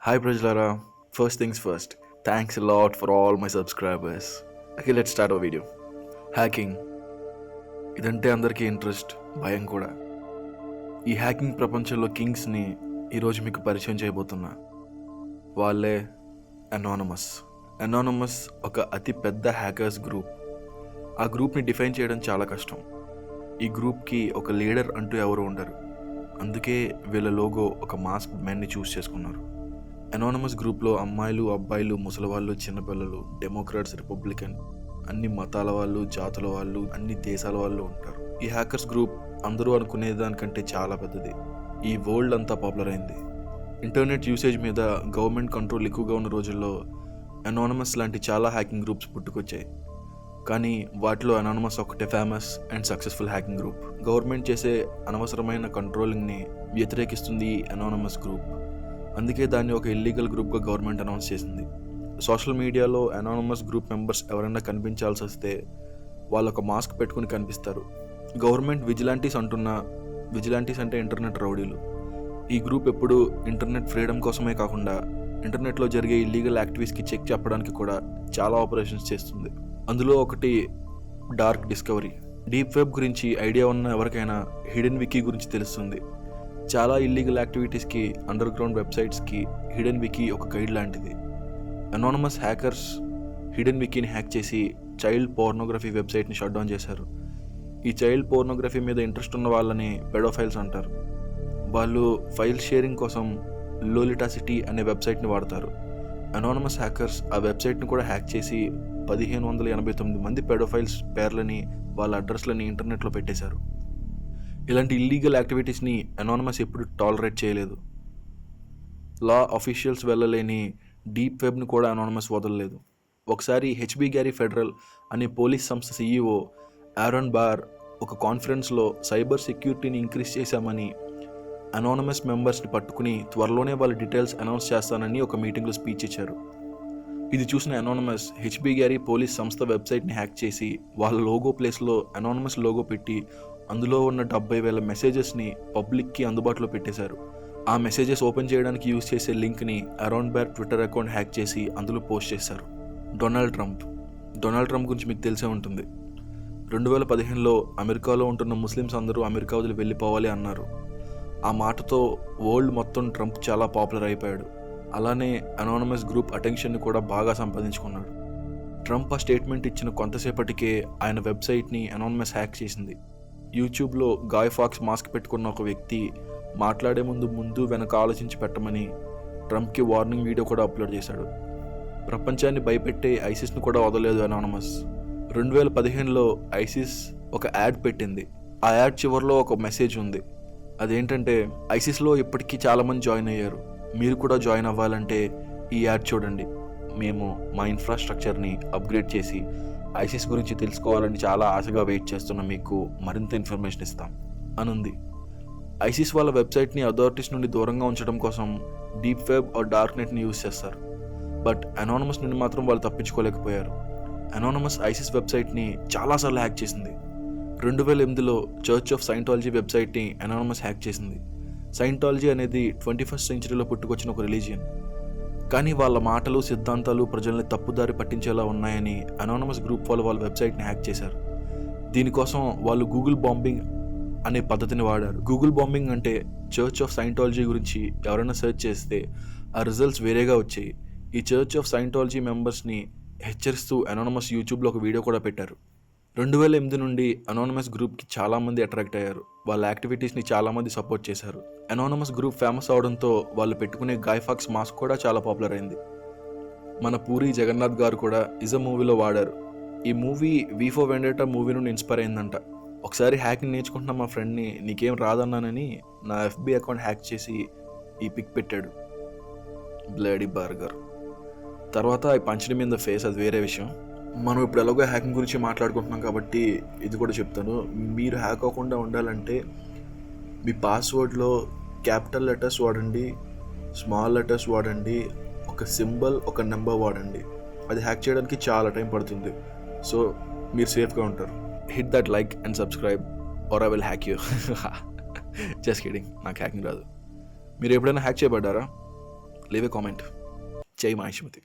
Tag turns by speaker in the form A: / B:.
A: Hi ప్రజలారా first things first thanks lot for all my subscribers okay let start oh video hacking ఇదంటే అందరికీ interest భయం కూడా. ఈ హ్యాకింగ్ ప్రపంచంలో కింగ్స్ని ఈరోజు మీకు పరిచయం చేయబోతున్నా. వాళ్ళే అనానమస్ అనానమస్ ఒక అతి పెద్ద హ్యాకర్స్ గ్రూప్ ఆ గ్రూప్ని డిఫైన్ చేయడం చాలా కష్టం. ఈ గ్రూప్కి ఒక లీడర్ అంటూ ఎవరు ఉండరు. అందుకే వీళ్ళ లోగో ఒక మాస్క్ మెన్ని చూస్ చేసుకున్నారు. అనానమస్ గ్రూప్లో అమ్మాయిలు అబ్బాయిలు ముసలివాళ్ళు చిన్నపిల్లలు డెమోక్రాట్స్ రిపబ్లికన్ అన్ని మతాల వాళ్ళు జాతుల వాళ్ళు అన్ని దేశాల వాళ్ళు ఉంటారు. ఈ హ్యాకర్స్ గ్రూప్ అందరూ అనుకునే దానికంటే చాలా పెద్దది. ఈ వరల్డ్ అంతా పాపులర్ అయింది. ఇంటర్నెట్ యూసేజ్ మీద గవర్నమెంట్ కంట్రోల్ ఎక్కువగా ఉన్న రోజుల్లో అనానమస్ లాంటి చాలా హ్యాకింగ్ గ్రూప్స్ పుట్టుకొచ్చాయి. కానీ వాటిలో అనానమస్ ఒకటే famous and successful hacking group government చేసే అనవసరమైన కంట్రోలింగ్ని వ్యతిరేకిస్తుంది ఈ అనానమస్ గ్రూప్ అందుకే దాన్ని ఒక ఇల్లీగల్ గ్రూప్గా గవర్నమెంట్ అనౌన్స్ చేసింది. సోషల్ మీడియాలో అనానమస్ గ్రూప్ మెంబర్స్ ఎవరైనా కనిపించాల్సి వస్తే వాళ్ళు ఒక మాస్క్ పెట్టుకుని కనిపిస్తారు. గవర్నమెంట్ విజిలాంటీస్ అంటున్న విజిలాంటీస్ అంటే ఇంటర్నెట్ రౌడీలు. ఈ గ్రూప్ ఎప్పుడు ఇంటర్నెట్ ఫ్రీడమ్ కోసమే కాకుండా ఇంటర్నెట్లో జరిగే ఇల్లీగల్ యాక్టివిటీస్కి చెక్ చెప్పడానికి కూడా చాలా ఆపరేషన్స్ చేస్తుంది. అందులో ఒకటి డార్క్ డిస్కవరీ. డీప్ వెబ్ గురించి ఐడియా ఉన్న ఎవరికైనా హిడెన్ వికీ గురించి తెలుస్తుంది. చాలా ఇల్లీగల్ యాక్టివిటీస్కి అండర్ గ్రౌండ్ వెబ్సైట్స్కి హిడెన్ వికీ ఒక గైడ్ లాంటిది. అనానమస్ హ్యాకర్స్ హిడెన్ వికీని హ్యాక్ చేసి చైల్డ్ పోర్నోగ్రఫీ వెబ్సైట్ని షట్ డౌన్ చేశారు. ఈ చైల్డ్ పోర్నోగ్రఫీ మీద ఇంట్రెస్ట్ ఉన్న వాళ్ళని పెడోఫైల్స్ అంటారు. వాళ్ళు ఫైల్ షేరింగ్ కోసం లోలిటాసిటీ అనే వెబ్సైట్ని వాడతారు. అనానమస్ హ్యాకర్స్ ఆ వెబ్సైట్ని కూడా హ్యాక్ చేసి పదిహేను వందల ఎనభై తొమ్మిది మంది పెడోఫైల్స్ పేర్లని వాళ్ళ అడ్రస్లని ఇంటర్నెట్లో పెట్టేశారు. ఇలాంటి ఇల్లీగల్ యాక్టివిటీస్ని అనానమస్ ఎప్పుడు టాలరేట్ చేయలేదు. లా అఫీషియల్స్ వెళ్ళలేని డీప్ వెబ్ని కూడా అనానమస్ వదలలేదు. ఒకసారి హెచ్బి గ్యారీ ఫెడరల్ అనే పోలీస్ సంస్థ సీఈఓ ఆరోన్ బార్ ఒక కాన్ఫరెన్స్లో సైబర్ సెక్యూరిటీని ఇంక్రీజ్ చేశామని అనానమస్ మెంబర్స్ని పట్టుకుని త్వరలోనే వాళ్ళ డీటెయిల్స్ అనౌన్స్ చేస్తానని ఒక మీటింగ్లో స్పీచ్ ఇచ్చారు. ఇది చూసిన అనానమస్ హెచ్బి గ్యారీ పోలీస్ సంస్థ వెబ్సైట్ని హ్యాక్ చేసి వాళ్ళ లోగో ప్లేస్లో అనానమస్ లోగో పెట్టి అందులో ఉన్న డెబ్బై వేల మెసేజెస్ని పబ్లిక్కి అందుబాటులో పెట్టేశారు. ఆ మెసేజెస్ ఓపెన్ చేయడానికి యూజ్ చేసే లింక్ని Aaron Barr Twitter account hack చేసి అందులో పోస్ట్ చేశారు. Donald Trump. డొనాల్డ్ ట్రంప్ గురించి మీకు తెలిసే ఉంటుంది. రెండు వేల పదిహేనులో అమెరికాలో ఉంటున్న ముస్లిమ్స్ అందరూ అమెరికా వదిలి వెళ్ళిపోవాలి అన్నారు. ఆ మాటతో వరల్డ్ మొత్తం ట్రంప్ చాలా పాపులర్ అయిపోయాడు. అలానే అనానమస్ గ్రూప్ అటెన్షన్ని కూడా బాగా సంపాదించుకున్నాడు. ట్రంప్ ఆ స్టేట్మెంట్ ఇచ్చిన కొంతసేపటికే ఆయన వెబ్సైట్ని అనానమస్ హ్యాక్ చేసింది. యూట్యూబ్లో గాయ్ ఫాక్స్ మాస్క్ పెట్టుకున్న ఒక వ్యక్తి మాట్లాడే ముందు ముందు వెనక ఆలోచించి పెట్టమని ట్రంప్కి వార్నింగ్ వీడియో కూడా అప్లోడ్ చేశాడు. ప్రపంచాన్ని భయపెట్టే ఐసిస్ను కూడా వదలలేదు అనానమస్ రెండు వేల పదిహేనులో ఐసిస్ ఒక యాడ్ పెట్టింది. ఆ యాడ్ చివరిలో ఒక మెసేజ్ ఉంది. అదేంటంటే ఐసిస్లో ఇప్పటికీ చాలామంది జాయిన్ అయ్యారు. మీరు కూడా జాయిన్ అవ్వాలంటే ఈ యాడ్ చూడండి. మేము మా ఇన్ఫ్రాస్ట్రక్చర్ని అప్గ్రేడ్ చేసి ఐసిస్ గురించి తెలుసుకోవాలని చాలా ఆశగా వెయిట్ చేస్తున్న మీకు మరింత ఇన్ఫర్మేషన్ ఇస్తాం. అనుంది. ఐసిస్ వాళ్ళ వెబ్సైట్ని అథారిటీస్ నుండి దూరంగా ఉంచడం కోసం డీప్ వెబ్ ఆర్ డార్క్ నెట్ని యూజ్ చేస్తారు. బట్ అనానమస్ నుండి మాత్రం వాళ్ళు తప్పించుకోలేకపోయారు. అనానమస్ ఐసిస్ వెబ్సైట్ని చాలాసార్లు హ్యాక్ చేసింది. రెండు వేల ఎనిమిదిలో చర్చ్ ఆఫ్ సైంటాలజీ వెబ్సైట్ని అనానమస్ హ్యాక్ చేసింది. సైంటాలజీ అనేది ట్వంటీ ఫస్ట్ సెంచరీలో పుట్టుకొచ్చిన ఒక రిలీజియన్ కానీ వాళ్ళ మాటలు సిద్ధాంతాలు ప్రజల్ని తప్పుదారి పట్టించేలా ఉన్నాయని అనానమస్ గ్రూప్ వాళ్ళు వాళ్ళ వెబ్సైట్ని హ్యాక్ చేశారు. దీనికోసం వాళ్ళు గూగుల్ బాంబింగ్ అనే పద్ధతిని వాడారు. గూగుల్ బాంబింగ్ అంటే చర్చ్ ఆఫ్ సైంటాలజీ గురించి ఎవరైనా సెర్చ్ చేస్తే ఆ రిజల్ట్స్ వేరేగా వచ్చాయి. ఈ చర్చ్ ఆఫ్ సైంటాలజీ మెంబర్స్ని హెచ్చరిస్తూ అనానమస్ యూట్యూబ్లో ఒక వీడియో కూడా పెట్టారు. రెండు వేల ఎనిమిది నుండి అనానమస్ గ్రూప్కి చాలామంది అట్రాక్ట్ అయ్యారు. వాళ్ళ యాక్టివిటీస్ని చాలామంది సపోర్ట్ చేశారు. అనానమస్ గ్రూప్ ఫేమస్ అవడంతో వాళ్ళు పెట్టుకునే గాయఫాక్స్ మాస్క్ కూడా చాలా పాపులర్ అయింది. మన పూరి జగన్నాథ్ గారు కూడా ఇజ మూవీలో వాడారు. ఈ movie V for Vendetta movie నుండి ఇన్స్పైర్ అయిందంట. ఒకసారి హ్యాకింగ్ నేర్చుకుంటున్న మా ఫ్రెండ్ని నీకేం రాదన్నానని నా ఎఫ్బి అకౌంట్ హ్యాక్ చేసి ఈ పిక్ పెట్టాడు. బ్లడీ బర్గర్ తర్వాత ఈ పంచడి మీద ఫేస్ అది వేరే విషయం. మనం ఇప్పుడు ఎలాగో హ్యాకింగ్ గురించి మాట్లాడుకుంటున్నాం కాబట్టి ఇది కూడా చెప్తాను. మీరు హ్యాక్ అవ్వకుండా ఉండాలంటే మీ పాస్వర్డ్లో క్యాపిటల్ లెటర్స్ వాడండి స్మాల్ లెటర్స్ వాడండి ఒక సింబల్ ఒక నెంబర్ వాడండి. అది హ్యాక్ చేయడానికి చాలా టైం పడుతుంది. సో మీరు సేఫ్గా ఉంటారు. Hit that like and subscribe or I will hack you just kidding నాకు హ్యాకింగ్ రాదు. మీరు ఎప్పుడైనా హ్యాక్ చేయబడ్డారా? లేవే కామెంట్ జై మహేష్మతి